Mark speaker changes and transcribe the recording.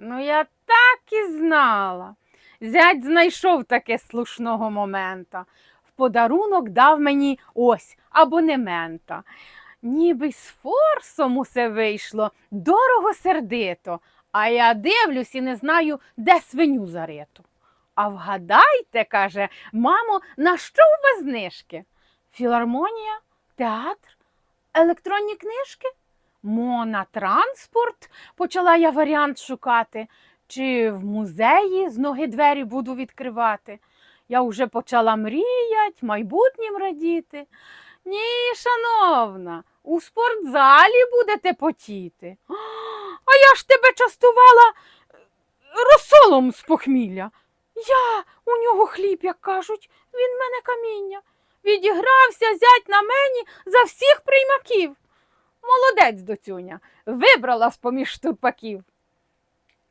Speaker 1: Ну, я так і знала. Зять знайшов таке слушного момента. В подарунок дав мені ось абонемента. Ніби з форсом усе вийшло, дорого сердито. А я дивлюсь і не знаю, де свиню зариту. А вгадайте, каже, мамо, на що у вас знижки? Філармонія, театр, електронні книжки? Мона транспорт, почала я варіант шукати. Чи в музеї з ноги двері буду відкривати? Я вже почала мріять, майбутнім радіти. Ні, шановна, у спортзалі будете потіти. «А, А я ж тебе частувала е, розсолом з похмілля. Я у нього хліб, як кажуть, він мене каміння. Відігрався зять на мені за всіх приймаків. Молодець, доцюня, вибрала з поміж штурпаків.